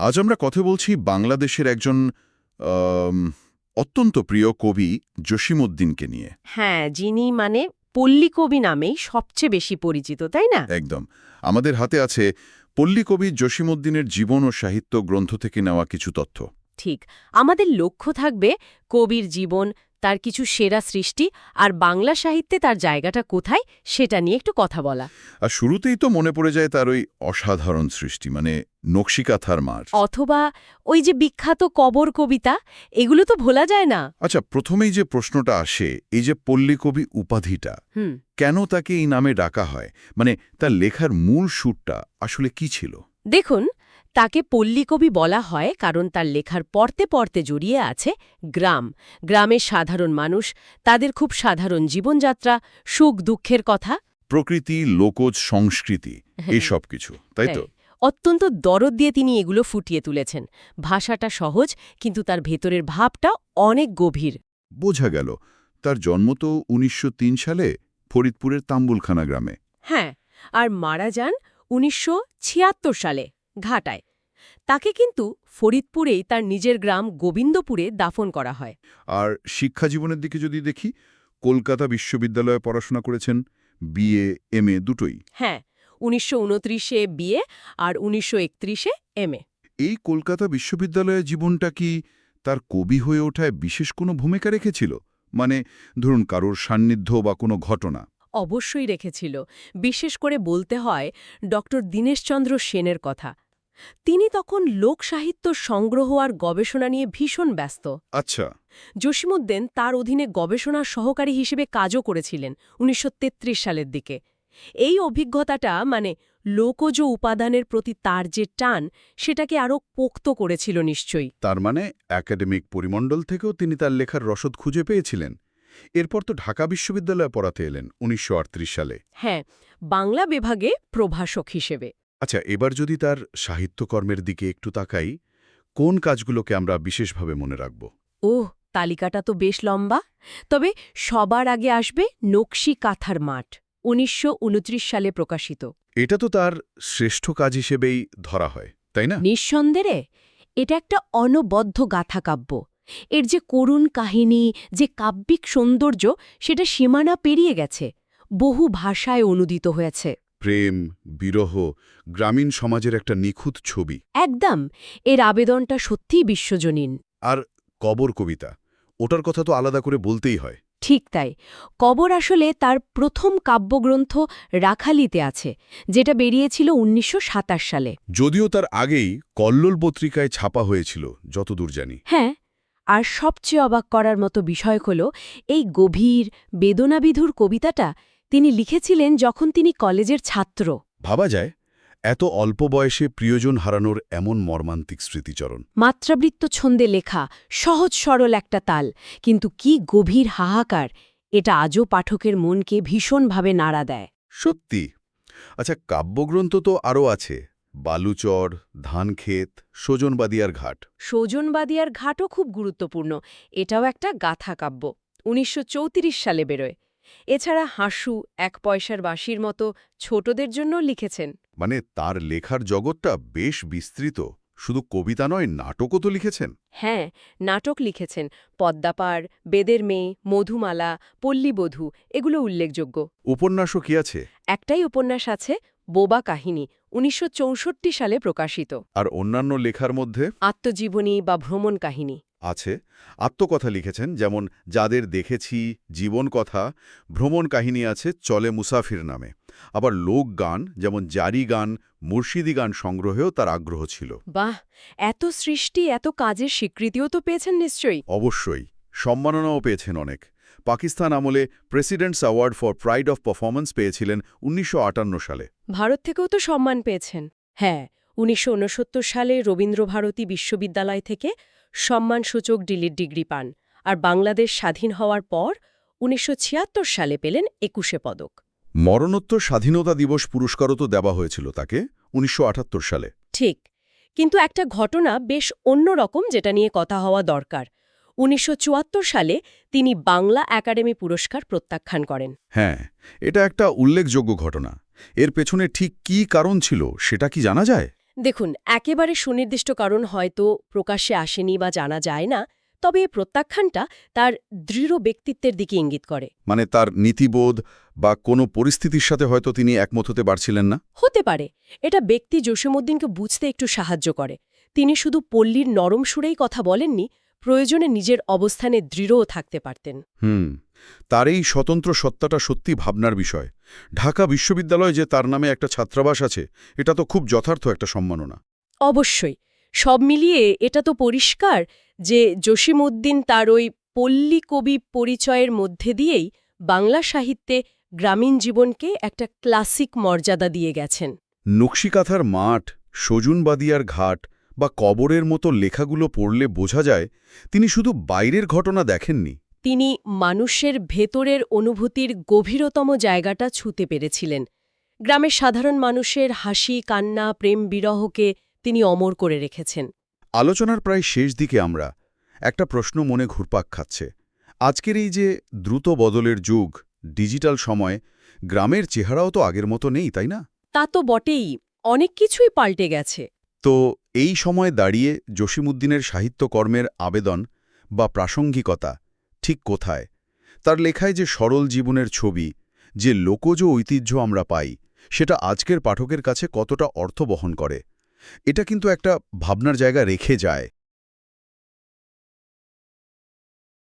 আজ আমরা কথা বলছি বাংলাদেশের একজন অত্যন্ত প্রিয় কবি জসিমউদ্দিনকে নিয়ে। হ্যাঁ যিনি মানে পল্লী কবি নামেই সবচেয়ে বেশি পরিচিত তাই না? একদম। আমাদের হাতে আছে পল্লী কবি জসিমউদ্দিনের জীবন ও সাহিত্য গ্রন্থ থেকে নেওয়া কিছু তথ্য। ঠিক। আমাদের লক্ষ্য থাকবে কবির জীবন তার কিছু সেরা সৃষ্টি আর বাংলা সাহিত্যে তার জায়গাটা কোথায় সেটা নিয়ে একটু কথা বলা। আর শুরুতেই তো মনে পড়ে যায় তার ওই অসাধারণ সৃষ্টি মানে নকশিকাথার মার। অথবা ওই যে বিখ্যাত কবর কবিতা এগুলো তো ভোলা যায় না। আচ্ছা প্রথমেই যে প্রশ্নটা আসে এই যে পল্লী কবি উপাধিটা কেন তাকে এই নামে ডাকা হয়? মানে তার লেখার মূল সুরটা আসলে কি ছিল? দেখুন তাকে পল্লীকবি বলা হয় কারণ তার লেখার পড়তে পড়তে জড়িয়ে আছে গ্রাম। গ্রামের সাধারণ মানুষ তাদের খুব সাধারণ জীবনযাত্রা সুখ দুঃখের কথা। প্রকৃতি লোকজ সংস্কৃতি এই সব কিছু তাই তো? হ্যাঁ, অত্যন্ত দরদ দিয়ে তিনি এগুলো ফুটিয়ে তুলেছেন। ভাষাটা সহজ কিন্তু তার ভেতরের ভাবটা অনেক গভীর। বোঝা গেল। তার জন্ম তো উনিশশো তিন সালে ফরিদপুরের তাম্বুলখানা গ্রামে। হ্যাঁ আর মারা যান উনিশশো ছিয়াত্তর সালে। ঘাটায়। তাকে কিন্তু ফরিদপুরেই তার নিজের গ্রাম গোবিন্দপুরে দাফন করা হয়। আর শিক্ষা জীবনের দিকে যদি দেখি কলকাতা বিশ্ববিদ্যালয়ে পড়াশোনা করেছেন বিএ এম এ দুটোই। হ্যাঁ উনিশশো উনত্রিশে বিয়ে আর উনিশশো একত্রিশে এম এ এই কলকাতা বিশ্ববিদ্যালয়ের জীবনটা কি তার কবি হয়ে ওঠায় বিশেষ কোনো ভূমিকা রেখেছিল? মানে ধরুন কারোর সান্নিধ্য বা কোনো ঘটনা। অবশ্যই রেখেছিল। বিশেষ করে বলতে হয় ডক্টর দীনেশচন্দ্র সেনের কথা। তিনি তখন লোকসাহিত্য সংগ্রহ আর গবেষণা নিয়ে ভীষণ ব্যস্ত। আচ্ছা। জসিমুদ্দিন তার অধীনে গবেষণার সহকারী হিসেবে কাজও করেছিলেন উনিশশো তেত্রিশ সালের দিকে। এই অভিজ্ঞতাটা মানে লোকজ উপাদানের প্রতি তার যে টান সেটাকে আরও পোক্ত করেছিল নিশ্চয়ই। তার মানে একাডেমিক পরিমণ্ডল থেকেও তিনি তার লেখার রসদ খুঁজে পেয়েছিলেন? এরপর তো ঢাকা বিশ্ববিদ্যালয়ে পড়াতে এলেন উনিশশো আটত্রিশ সালে। হ্যাঁ বাংলা বিভাগে প্রভাষক হিসেবে। আচ্ছা এবার যদি তার সাহিত্যকর্মের দিকে একটু তাকাই কোন কাজগুলোকে আমরা বিশেষভাবে মনে রাখব? ওহ তালিকাটা তো বেশ লম্বা। তবে সবার আগে আসবে নকশি কাথার মাঠ উনিশশো উনত্রিশ সালে প্রকাশিত। এটা তো তার শ্রেষ্ঠ কাজ হিসেবেই ধরা হয় তাই না? নিঃসন্দেহে এটা একটা অনবদ্ধ গাথাকাব্য। এর যে করুণ কাহিনী যে কাব্যিক সৌন্দর্য সেটা সীমানা পেরিয়ে গেছে বহু ভাষায় অনুদিত হয়েছে। প্রেম বিরহ গ্রামীণ সমাজের একটা নিখুঁত ছবি। একদম এর আবেদনটা সত্যিই বিশ্বজনীন। আর কবর কবিতা ওটার কথা তো আলাদা করে বলতেই হয়। ঠিক তাই কবর আসলে তার প্রথম কাব্যগ্রন্থ রাখালিতে আছে যেটা বেরিয়েছিল উনিশশো সাতাশ সালে। যদিও তার আগেই কল্লোল পত্রিকায় ছাপা হয়েছিল যতদূর জানি। হ্যাঁ আর সবচেয়ে অবাক করার মতো বিষয় হল এই গভীর বেদনাবিধুর কবিতাটা তিনি লিখেছিলেন যখন তিনি কলেজের ছাত্র। ভাবা যায় এত অল্প বয়সে প্রিয়জন হারানোর এমন মর্মান্তিক স্মৃতিচরণ। মাত্রাবৃত্ত ছন্দে লেখা সহজ সরল একটা তাল কিন্তু কি গভীর হাহাকার এটা আজও পাঠকের মনকে ভীষণভাবে নাড়া দেয়। সত্যি? আচ্ছা কাব্যগ্রন্থ তো আরও আছে বালুচর ধানক্ষেত সজনবাদিয়ার ঘাট। সৌজনবাদিয়ার ঘাটও খুব গুরুত্বপূর্ণ এটাও একটা গাথা কাব্য উনিশশো চৌত্রিশ সালে বেরোয়। এছাড়া হাসু এক পয়সার বাঁশির মতো ছোটদের জন্য লিখেছেন। মানে তার লেখার জগৎটা বেশ বিস্তৃত শুধু কবিতা নয় নাটকও তো লিখেছেন? হ্যাঁ নাটক লিখেছেন। পদ্মাপাড় বেদের মেয়ে মধুমালা পল্লীবধূ এগুলো উল্লেখযোগ্য। উপন্যাসও কি আছে? একটাই উপন্যাস আছে বোবা কাহিনী উনিশশো চৌষট্টি সালে প্রকাশিত। আর অন্যান্য লেখার মধ্যে? আত্মজীবনী বা ভ্রমণ কাহিনী। আছে আত্মকথা লিখেছেন যেমন যাদের দেখেছি জীবন কথা ভ্রমণ কাহিনী আছে চলে মুসাফির নামে। আবার লোকগান যেমন জারি গান মুর্শিদি গান সংগ্রহেও তার আগ্রহ ছিল। বাহ! এত সৃষ্টি এত কাজের স্বীকৃতিও তো পেয়েছেন নিশ্চয়ই। অবশ্যই সম্মাননাও পেয়েছেন অনেক। পাকিস্তান আমলে president's award for pride of performance পেয়েছিলেন উনিশশো আটান্ন সালে। ভারত থেকেও তো সম্মান পেয়েছেন। হ্যাঁ উনিশশো উনসত্তর সালে রবীন্দ্রভারতী বিশ্ববিদ্যালয় থেকে সম্মানসূচক ডিলিট ডিগ্রি পান আর বাংলাদেশ স্বাধীন হওয়ার পর উনিশশো ছিয়াত্তর সালে পেলেন একুশে পদক। মরণোত্তর স্বাধীনতা দিবস পুরস্কারও তো দেওয়া হয়েছিল তাকে উনিশশো আটাত্তর সালে। ঠিক কিন্তু একটা ঘটনা বেশ অন্যরকম যেটা নিয়ে কথা হওয়া দরকার। উনিশশো চুয়াত্তর সালে তিনি বাংলা একাডেমি পুরস্কার প্রত্যাখ্যান করেন। হ্যাঁ এটা একটা উল্লেখযোগ্য ঘটনা। এর পেছনে ঠিক কী কারণ ছিল সেটা কি জানা যায়? দেখুন একেবারে সুনির্দিষ্ট কারণ হয়তো প্রকাশ্যে আসেনি বা জানা যায় না তবে এ প্রত্যাখ্যানটা তার দৃঢ় ব্যক্তিত্বের দিকে ইঙ্গিত করে। মানে তার নীতিবোধ বা কোনো পরিস্থিতির সাথে হয়তো তিনি একমত হতে পারছিলেন না? হতে পারে। এটা ব্যক্তি জসীমউদ্দিনকে বুঝতে একটু সাহায্য করে। তিনি শুধু পল্লীর নরম সুরেই কথা বলেননি প্রয়োজনে নিজের অবস্থানে দৃঢ়ও থাকতে পারতেন। হুম তার এই স্বতন্ত্র সত্তাটা সত্যি ভাবনার বিষয়। ঢাকা বিশ্ববিদ্যালয় যে তার নামে একটা ছাত্রাবাস আছে এটা তো খুব যথার্থ একটা সম্মাননা। অবশ্যই সব মিলিয়ে এটা তো পরিষ্কার যে জসীমউদ্দিন তার ওই পল্লী কবি পরিচয়ের মধ্যে দিয়েই বাংলা সাহিত্যে গ্রামীণ জীবনকে একটা ক্লাসিক মর্যাদা দিয়ে গেছেন। নকশিকাথার মাঠ সজুনবাদিয়ার ঘাট বা কবরের মতো লেখাগুলো পড়লে বোঝা যায় তিনি শুধু বাইরের ঘটনা দেখেননি। তিনি মানুষের ভেতরের অনুভূতির গভীরতম জায়গাটা ছুঁতে পেরেছিলেন। গ্রামের সাধারণ মানুষের হাসি কান্না প্রেম বিরহকে তিনি অমর করে রেখেছেন। আলোচনার প্রায় শেষ দিকে আমরা একটা প্রশ্ন মনে ঘুরপাক খাচ্ছে। আজকের এই যে দ্রুত বদলের যুগ ডিজিটাল সময় গ্রামের চেহারাও তো আগের মতো নেই তাই না? তা তো বটেই অনেক কিছুই পাল্টে গেছে। তো এই সময় দাঁড়িয়ে জসীমউদ্দিনের সাহিত্যকর্মের আবেদন বা প্রাসঙ্গিকতা ঠিক কোথায়? তার লেখায় যে সরল জীবনের ছবি, যে লোকজ ঐতিহ্য আমরা পাই, সেটা আজকের পাঠকের কাছে কতটা অর্থ বহন করে? এটা কিন্তু একটা ভাবনার জায়গা রেখে যায়।